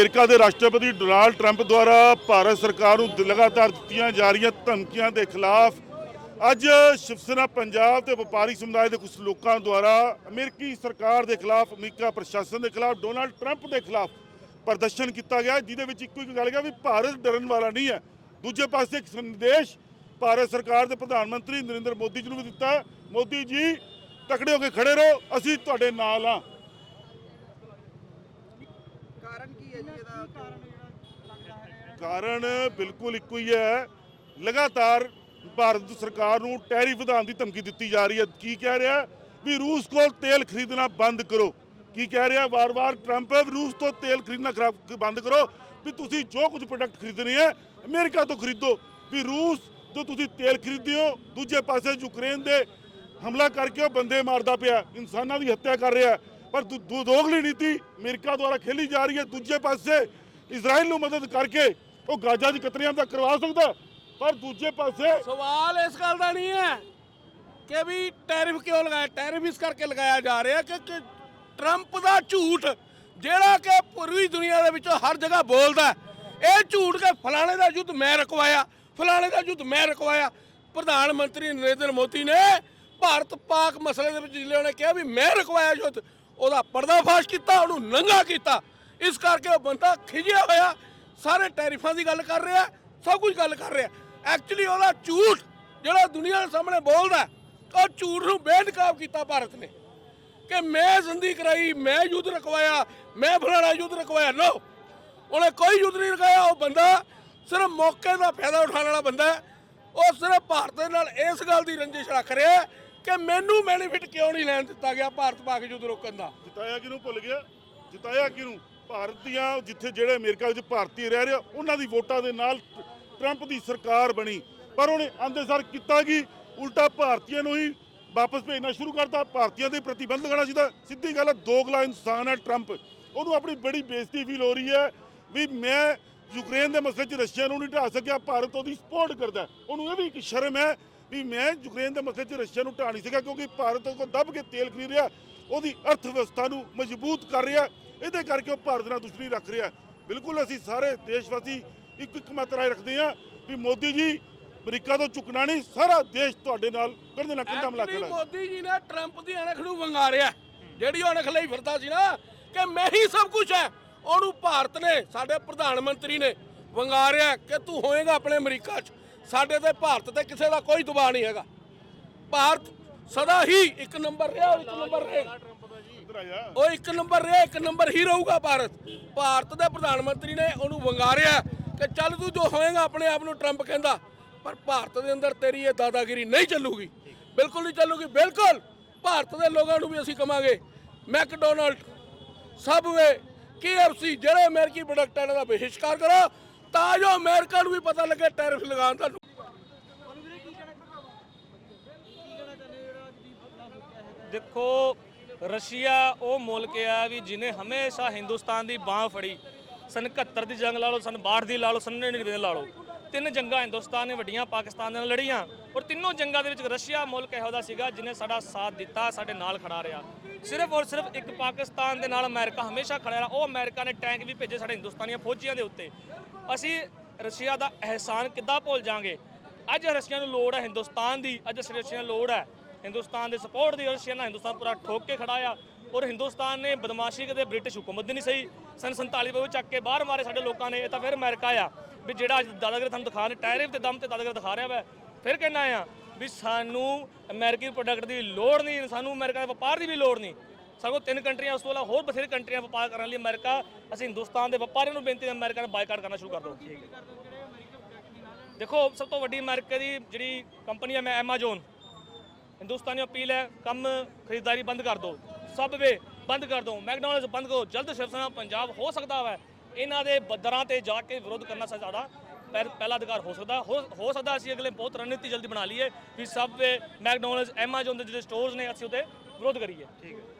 America ਦੇ ਰਾਸ਼ਟਰਪਤੀ Donald Trump ਦੁਆਰਾ ਭਾਰਤ ਸਰਕਾਰ ਨੂੰ ਲਗਾਤਾਰ ਦਿੱਤੀਆਂ ਜਾ ਰਹੀਆਂ ਧਮਕੀਆਂ ਦੇ ਖਿਲਾਫ ਅੱਜ ਸ਼ਿਵ ਸੈਨਾ ਪੰਜਾਬ ਤੇ ਵਪਾਰੀ ਸਮੁਦਾਇ ਦੇ ਕੁਝ ਲੋਕਾਂ ਦੁਆਰਾ ਅਮਰੀਕੀ ਸਰਕਾਰ ਦੇ ਖਿਲਾਫ, ਅਮਰੀਕਾ ਪ੍ਰਸ਼ਾਸਨ ਦੇ ਖਿਲਾਫ, ਡੋਨਾਲਡ ਟਰੰਪ ਦੇ ਖਿਲਾਫ ਪ੍ਰਦਰਸ਼ਨ ਕੀਤਾ ਗਿਆ, ਜਿਹਦੇ ਵਿੱਚ ਇੱਕੋ ਇੱਕ ਗੱਲ ਗਿਆ ਵੀ ਭਾਰਤ ਡਰਨ ਵਾਲਾ ਨਹੀਂ ਹੈ। ਦੂਜੇ ਪਾਸੇ ਇੱਕ ਸੰਦੇਸ਼ ਭਾਰਤ ਸਰਕਾਰ ਦੇ ਪ੍ਰਧਾਨ ਮੰਤਰੀ ਨਰਿੰਦਰ ਮੋਦੀ ਜੀ ਨੂੰ ਵੀ ਦਿੱਤਾ ਮੋਦੀ ਜੀ, ਤਕੜੇ ਹੋ ਕੇ ਖੜੇ ਰਹੋ, ਅਸੀਂ ਤੁਹਾਡੇ ਨਾਲ ਹਾਂ ਕਾਰਨ ਕੀ ਹੈ ਜੀ ਇਹਦਾ ਕਾਰਨ ਬਿਲਕੁਲ ਇੱਕੋ ਹੀ ਹੈ। ਲਗਾਤਾਰ ਭਾਰਤ ਸਰਕਾਰ ਨੂੰ ਟੈਰੀ ਵਧਾਉਣ ਦੀ ਧਮਕੀ ਦਿੱਤੀ ਜਾ ਰਹੀ ਹੈ। ਕੀ ਕਹਿ ਰਿਹਾ? ਵੀ ਰੂਸ ਕੋਲ ਤੇਲ ਖਰੀਦਣਾ ਬੰਦ ਕਰੋ। ਕੀ ਕਹਿ ਰਿਹਾ? ਵਾਰ-ਵਾਰ ਟਰੰਪ ਰੂਸ ਤੋਂ ਤੇਲ ਖਰੀਦਣਾ ਬੰਦ ਕਰੋ। ਵੀ ਤੁਸੀਂ ਜੋ ਕੁਝ ਪ੍ਰੋਡਕਟ ਖਰੀਦਣੇ ਹੈ ਅਮਰੀਕਾ ਤੋਂ ਖਰੀਦੋ। ਵੀ ਰੂਸ ਤੋਂ ਤੁਸੀਂ ਤੇਲ ਖਰੀਦਦੇ ਹੋ, ਦੂਜੇ ਪਾਸੇ ਯੂਕਰੇਨ ਦੇ ਹਮਲਾ ਕਰਕੇ ਉਹ ਬੰਦੇ ਮਾਰਦਾ ਪਿਆ। ਇਨਸਾਨਾਂ ਦੀ ਹੱਤਿਆ ਕਰ ਰਿਹਾ। ਪਰ ਦੋਗਲੀ ਨੀਤੀ ਅਮਰੀਕਾ ਦੁਆਰਾ ਖੇਲੀ ਜਾ ਰਹੀ ਹੈ। ਦੂਜੇ ਪਾਸੇ ਇਜ਼ਰਾਈਲ ਨੂੰ ਮਦਦ ਕਰਕੇ ਉਹ ਗਾਜ਼ਾ ਦੀ ਕਤਲੇਆਮ ਤਾਂ ਕਰਵਾ ਸਕਦਾ। ਪਰ ਦੂਜੇ ਪਾਸੇ ਸਵਾਲ ਇਸ ਗੱਲ ਦਾ ਨਹੀਂ ਹੈ ਕਿ ਵੀ ਟੈਰਿਫ ਕਿਉਂ ਲਗਾਇਆ? ਟੈਰਿਫ ਇਸ ਕਰਕੇ ਲਗਾਇਆ ਜਾ ਰਿਹਾ ਕਿ ਟਰੰਪ ਦਾ ਝੂਠ, ਜਿਹੜਾ ਕਿ ਪੂਰੀ ਦੁਨੀਆ ਦੇ ਵਿੱਚੋਂ ਹਰ ਜਗ੍ਹਾ ਬੋਲਦਾ ਇਹ ਝੂਠ ਕਿ ਫਲਾਣੇ ਦਾ ਯੁੱਧ ਮੈਂ ਰਕਵਾਇਆ, ਫਲਾਣੇ ਦਾ ਯੁੱਧ ਮੈਂ ਰਕਵਾਇਆ। ਪ੍ਰਧਾਨ ਮੰਤਰੀ ਨਰਿੰਦਰ ਮੋਦੀ ਨੇ ਭਾਰਤ ਪਾਕ ਮਸਲੇ ਦੇ ਵਿੱਚ ਜਿਲੇ ਉਹਨੇ ਕਿਹਾ ਵੀ ਮੈਂ ਰਕਵਾਇਆ ਯੁੱਧ। ਉਹਦਾ ਪਰਦਾਫਾਸ਼ ਕੀਤਾ, ਉਹਨੂੰ ਨੰਗਾ ਕੀਤਾ। ਇਸ ਕਰਕੇ ਉਹ ਬੰਦਾ ਖਿਜਿਆ ਹੋਇਆ, ਸਾਰੇ ਟੈਰਿਫਾਂ ਦੀ ਗੱਲ ਕਰ ਰਿਹਾ, ਸਭ ਕੁਝ ਗੱਲ ਕਰ ਰਿਹਾ। ਐਕਚੁਅਲੀ ਉਹਦਾ ਝੂਠ ਜਿਹੜਾ ਦੁਨੀਆ ਦੇ ਸਾਹਮਣੇ ਬੋਲਦਾ ਉਹ ਝੂਠ ਨੂੰ ਬੇਨਕਾਬ ਕੀਤਾ ਭਾਰਤ ਨੇ। ਕਿ ਮੈਂ ਜ਼ਿੰਦਗੀ ਕਰਾਈ, ਮੈਂ ਯੁੱਧ ਰਕਵਾਇਆ, ਮੈਂ ਫਲਾਣਾ ਯੁੱਧ ਰਕਵਾਇਆ ਨੋ ਉਹਨੇ ਕੋਈ ਯੁੱਧ ਨਹੀਂ ਰਕਾਇਆ, ਉਹ ਬੰਦਾ ਸਿਰਫ ਮੌਕੇ ਦਾ ਫਾਇਦਾ ਉਠਾਉਣ ਵਾਲਾ ਬੰਦਾ ਉਹ ਸਿਰਫ ਭਾਰਤ ਦੇ ਨਾਲ ਇਸ ਗੱਲ ਦੀ ਰੰਜਿਸ਼ ਰੱਖ ਰਿਹਾ ਕਿ ਮੈਨੂੰ ਬੈਨੀਫਿਟ ਕਿਉਂ ਨਹੀਂ ਲੈਣ ਦਿੱਤਾ ਗਿਆ ਭਾਰਤ ਪਾਕ ਯੁੱਧ ਰੋਕਣ ਦਾ? ਜਿਤਾਇਆ ਕਿਹਨੂੰ ਭੁੱਲ ਗਿਆ? ਜਿਤਾਇਆ ਕਿਹਨੂੰ? ਭਾਰਤ ਦੀਆਂ ਜਿੱਥੇ ਜਿਹੜੇ ਅਮਰੀਕਾ ਵਿੱਚ ਭਾਰਤੀ ਰਹਿ ਰਹੇ ਉਹਨਾਂ ਦੀ ਵੋਟਾਂ ਦੇ ਨਾਲ ਟਰੰਪ ਦੀ ਸਰਕਾਰ ਬਣੀ। ਪਰ ਉਹਨੇ ਆਂਦੇ ਸਰ ਕੀਤਾ ਕਿ? ਉਲਟਾ ਭਾਰਤੀਆਂ ਨੂੰ ਹੀ ਵਾਪਸ ਭੇਜਣਾ ਸ਼ੁਰੂ ਕਰਤਾ। ਭਾਰਤੀਆਂ ਦੇ ਪ੍ਰਤੀਬੰਧ ਲਗਾਉਣਾ ਚਾਹੀਦਾ ਸਿੱਧੀ ਗੱਲ ਹੈ ਦੋਗਲਾ ਇਨਸਾਨ ਹੈ ਟਰੰਪ। ਉਹਨੂੰ ਆਪਣੀ ਬੜੀ ਬੇਇੱਜ਼ਤੀ ਫੀਲ ਹੋ ਰਹੀ ਹੈ ਵੀ ਮੈਂ ਯੂਕਰੇਨ ਦੇ ਮਸਲੇ 'ਚ ਰਸ਼ੀਆ ਨੂੰ ਨਹੀਂ ਢਾ ਸਕਿਆ, ਭਾਰਤ ਉਹਦੀ ਸਪੋਰਟ ਕਰਦਾ। ਉਹਨੂੰ ਇਹ ਵੀ ਇੱਕ ਸ਼ਰਮ ਹੈ ਵੀ ਮੈਂ ਯੂਕਰੇਨ ਦੇ ਮਸਲੇ 'ਚ ਰਸ਼ੀਆ ਨੂੰ ਢਾ ਨਹੀਂ ਸਕਿਆ ਕਿਉਂਕਿ ਭਾਰਤ ਉਹ ਕੋਲ ਦੱਬ ਕੇ ਤੇਲ ਖਰੀਦ ਰਿਹਾ ਉਹਦੀ ਅਰਥ ਵਿਵਸਥਾ ਨੂੰ ਮਜ਼ਬੂਤ ਕਰ ਰਿਹਾ ਇਹਦੇ ਕਰਕੇ ਉਹ ਭਾਰਤ ਨਾਲ ਦੁਸ਼ਮਣੀ ਰੱਖ ਰਿਹਾ। ਬਿਲਕੁਲ ਅਸੀਂ ਸਾਰੇ ਦੇਸ਼ਵਾਸੀ ਇੱਕ ਇੱਕ ਮਤ ਰਾਏ ਰੱਖਦੇ ਹਾਂ ਵੀ ਮੋਦੀ ਜੀ ਅਮਰੀਕਾ ਤੋਂ ਝੁਕਣਾ ਨਹੀਂ ਸਾਰਾ ਦੇਸ਼ ਤੁਹਾਡੇ ਨਾਲ ਕੰਧੇ ਨਾਲ ਕੰਧਾ ਮਿਲਾ ਕੇ। ਮੋਦੀ ਜੀ ਨੇ ਟਰੰਪ ਦੀ ਅਣਖ ਨੂੰ ਵੰਗਾਰਿਆ ਜਿਹੜੀ ਅਣਖ ਲਈ ਫਿਰਦਾ ਸੀ ਨਾ ਕਿ ਮੈਂ ਹੀ ਸਭ ਕੁਝ ਹੈ ਉਹਨੂੰ ਭਾਰਤ ਨੇ ਸਾਡੇ ਪ੍ਰਧਾਨ ਮੰਤਰੀ ਨੇ ਵੰਗਾਰਿਆ ਕਿ ਤੂੰ ਹੋਏਗਾ ਆਪਣੇ ਅਮਰੀਕਾ 'ਚ। ਸਾਡੇ ਤੇ ਭਾਰਤ ਤੇ ਕਿਸੇ ਦਾ ਕੋਈ ਦਬਾਅ ਨਹੀਂ ਹੈਗਾ। ਭਾਰਤ ਸਦਾ ਹੀ ਇੱਕ ਨੰਬਰ ਰਿਹਾ ਔਰ ਇੱਕ ਨੰਬਰ ਰਹੇਗਾ ਉਹ ਇੱਕ ਨੰਬਰ ਰਿਹਾ, ਇੱਕ ਨੰਬਰ ਹੀ ਰਹੂਗਾ ਭਾਰਤ। ਭਾਰਤ ਦੇ ਪ੍ਰਧਾਨ ਮੰਤਰੀ ਨੇ ਉਹਨੂੰ ਵੰਗਾਰਿਆ ਕਿ ਚੱਲ ਤੂੰ ਜੋ ਹੋਏਗਾ ਆਪਣੇ ਆਪ ਨੂੰ ਟਰੰਪ ਕਹਿੰਦਾ, ਪਰ ਭਾਰਤ ਦੇ ਅੰਦਰ ਤੇਰੀ ਇਹ ਦਾਦਾਗਿਰੀ ਨਹੀਂ ਚੱਲੂਗੀ। ਬਿਲਕੁਲ ਨਹੀਂ ਚੱਲੂਗੀ, ਬਿਲਕੁਲ। ਭਾਰਤ ਦੇ ਲੋਕਾਂ ਨੂੰ ਵੀ ਅਸੀਂ ਕਵਾਂਗੇ, ਮੈਕਡੋਨਲਡ, ਸਬਵੇ KFC ਜਿਹੜੇ ਅਮਰੀਕੀ ਪ੍ਰੋਡਕਟ ਇਹਨਾਂ ਦਾ ਬਹਿਸ਼ਕਾਰ ਕਰੋ। ਤਾਂ ਜੋ ਅਮਰੀਕਾ ਨੂੰ ਵੀ ਪਤਾ ਲੱਗੇ ਟੈਰਿਫ ਲਗਾਉਣ ਦਾ ਦੇਖੋ, ਰਸ਼ੀਆ ਉਹ ਮੁਲਕ ਆ ਵੀ ਜਿਨੇ ਹਮੇਸ਼ਾ ਹਿੰਦੁਸਤਾਨ ਦੀ ਬਾਹ ਫੜੀ। ਸਨ 71 ਦੀ ਜੰਗ ਲਾ ਲਓ, ਸਨ 62 ਦੀ ਲਾ ਲਓ, ਸਨ 99 ਦੀ ਲਾ ਲਓ। ਤਿੰਨ ਜੰਗਾਂ ਹਿੰਦੁਸਤਾਨ ਨੇ ਵੱਡੀਆਂ, ਪਾਕਿਸਤਾਨ ਦੇ ਨਾਲ ਲੜੀਆਂ। ਔਰ ਤਿੰਨੋਂ ਜੰਗਾਂ ਦੇ ਵਿੱਚ ਰਸ਼ੀਆ ਮੁਲਕ ਇਹੋ ਦਾ ਸੀਗਾ ਜਿਨੇ ਸਾਡਾ ਸਾਥ ਦਿੱਤਾ, ਸਾਡੇ ਨਾਲ ਖੜਾ ਰਿਹਾ। ਸਿਰਫ ਔਰ ਸਿਰਫ ਇੱਕ ਪਾਕਿਸਤਾਨ ਦੇ ਨਾਲ ਅਮਰੀਕਾ ਹਮੇਸ਼ਾ ਖੜਾ ਰਿਹਾ। ਉਹ ਅਮਰੀਕਾ ਨੇ ਟੈਂਕ ਵੀ ਭੇਜੇ ਸਾਡੇ ਹਿੰਦੁਸਤਾਨੀਆਂ ਫੌਜੀਆਂ ਦੇ ਉੱਤੇ। ਅਸੀਂ ਰਸ਼ੀਆ ਦਾ ਅਹਿਸਾਨ ਕਿੱਦਾਂ ਭੁੱਲ ਜਾਾਂਗੇ? ਅੱਜ ਰਸ਼ੀਆ ਨੂੰ ਲੋੜ ਹੈ ਹਿੰਦੁਸਤਾਨ ਦੀ, ਅੱਜ ਰਸ਼ੀਆ ਨੂੰ ਲੋੜ ਹੈ ਹਿੰਦੁਸਤਾਨ ਦੇ ਸਪੋਰਟ ਦੀ ਰਸ਼ੀਆ ਨਾਲ ਹਿੰਦੁਸਤਾਨ ਪੂਰਾ ਠੋਕ ਕੇ ਖੜਾ ਆ ਔਰ ਹਿੰਦੁਸਤਾਨ ਨੇ ਬਦਮਾਸ਼ੀ ਕਦੇ ਬ੍ਰਿਟਿਸ਼ ਹੁਕੂਮਤ ਦੀ ਨਹੀਂ ਸਹੀ। ਸਨ 47 ਵਿੱਚ ਚੱਕ ਕੇ ਬਾਹਰ ਮਾਰੇ ਸਾਡੇ ਲੋਕਾਂ ਨੇ, ਇਹ ਤਾਂ ਫਿਰ ਅਮਰੀਕਾ ਆ ਵੀ ਜਿਹੜਾ ਅੱਜ ਦਾਦਾਗਰ ਤੁਹਾਨੂੰ ਦਿਖਾ ਨੇ ਟੈਰਿਫ ਦੇ ਦਮ ਤੇ ਦਾਦਾਗਰ ਦਿਖਾ ਰਿਹਾ ਵਾ। ਫਿਰ ਕਹਿਣਾ ਆ ਵੀ ਸਾਨੂੰ ਅਮਰੀਕੀ ਪ੍ਰੋਡਕਟ ਦੀ ਲੋੜ ਨਹੀਂ, ਸਾਨੂੰ ਅਮਰੀਕਾ ਦੇ ਵਪਾਰ ਦੀ ਵੀ ਲੋੜ ਨਹੀਂ। ਸਗੋਂ ਤਿੰਨ ਕੰਟਰੀਆਂ, ਉਸ ਤੋਂ ਇਲਾਵਾ ਹੋਰ ਬਥੇਰੇ ਕੰਟਰੀਆਂ ਵਪਾਰ ਕਰਨ ਲਈ ਅਮਰੀਕਾ, ਅਸੀਂ ਹਿੰਦੁਸਤਾਨ ਦੇ ਵਪਾਰੀਆਂ ਨੂੰ ਬੇਨਤੀ ਹੈ ਅਮਰੀਕਾ ਨੂੰ ਬਾਈਕਾਟ ਕਰਨਾ ਸ਼ੁਰੂ ਕਰ ਦਿਓ। ਦੇਖੋ, ਸਭ ਤੋਂ ਵੱਡੀ ਅਮਰੀਕਾ ਦੀ ਜਿਹੜੀ ਕੰਪਨੀ ਹੈ ਮੈਂ ਐਮਾਜ਼ੋਨ ਹਿੰਦੁਸਤਾਨੀ ਅਪੀਲ ਹੈ, ਕੰਮ ਖਰੀਦਦਾਰੀ ਬੰਦ ਕਰ ਦਿਓ। ਸਬਵੇ ਬੰਦ ਕਰ ਦਿਓ। ਮੈਕਡੋਨਲਡਸ ਬੰਦ ਕਰੋ। ਜਲਦ ਸ਼ਿਵ ਸੈਨਾ ਪੰਜਾਬ ਹੋ ਸਕਦਾ ਹੈ ਇਹਨਾਂ ਦੇ ਬੱਦਰਾਂ ਤੇ ਜਾ ਕੇ ਵਿਰੋਧ ਕਰਨਾ ਸਾਡਾ ਪਹਿ- ਪਹਿਲਾ ਅਧਿਕਾਰ ਹੋ ਸਕਦਾ। ਹੋ ਹੋ ਸਕਦਾ ਅਸੀਂ ਅਗਲੇ ਬਹੁਤ ਰਣਨੀਤੀ ਜਲਦੀ ਬਣਾ ਲਈਏ ਵੀ ਸਬਵੇ ਮੈਕਡੋਨਲਡਸ, ਐਮਾਜ਼ੋਨ ਦੇ ਜਿਹੜੇ ਸਟੋਰਸ ਨੇ, ਅਸੀਂ ਉਹਦੇ ਵਿਰੋਧ ਕਰੀਏ। ਠੀਕ ਹੈ।